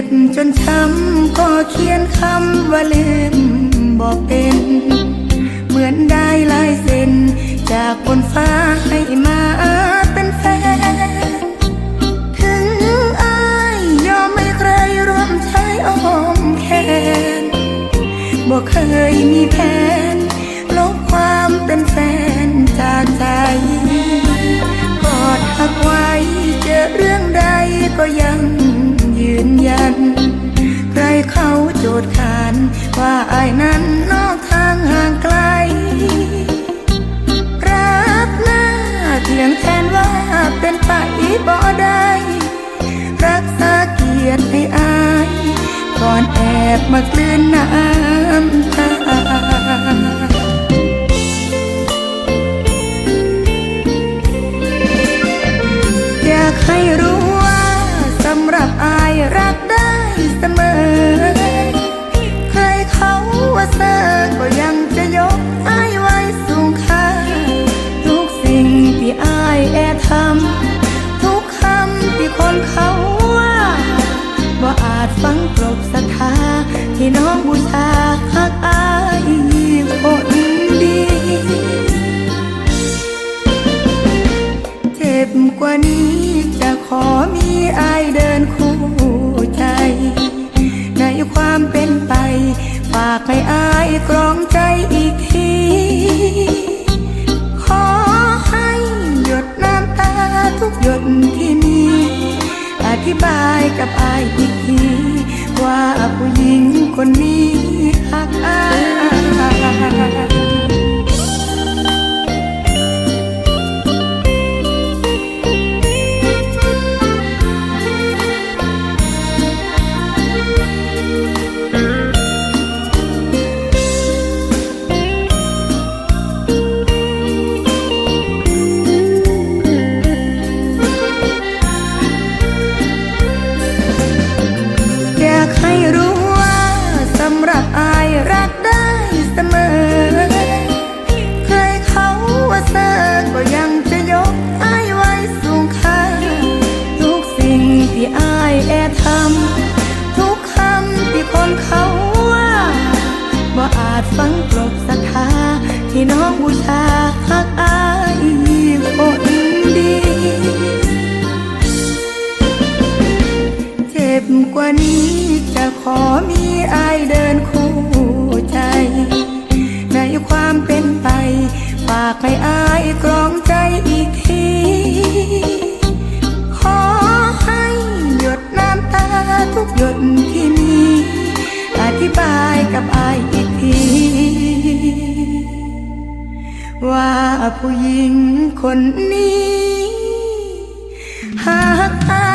จ็บจนช้ำก็เขียนคำว่าลืมบอกเป็น เหมือนได้ลายเซ็น จากบนฟ้าให้มาเป็นแฟน ถึงอายยอมไม่ใครร่วมใช้อ้อมแขนบอกเคยมีแผายก่อนแอบมากลืนน้ำตาอยากให้รู้ว่าสำหรับอายรักได้เสมอ ใครเขาว่าเซอร์ก็ยังจะยกอายไว้สูงค่า ทุกสิ่งที่อายแอบทำทุกคำที่คนเขาว่า น้องบูชาหักอายคนดี เจ็บกว่านี้จะขอมีอายเดินคู่ใจ ในความเป็นไป ฝากให้อายกรองใจอีกทีขอให้หยดน้ำตาทุกหยดที่มี อธิบายกับอายอีกทีว่า คนนี้หักอายอย ฝังกลบศรัทธาที่น้องบูชาหักอายคนดี เจ็บกว่านี้จะขอมีอายเดินคู่ใจ ในความเป็นไปฝากให้อายกรองใจอีกทีขอให้หยดน้ำตาทุกหยดที่มีอธิบายกับอายอีกที ว่าผู้หญิงคนนี้หากอา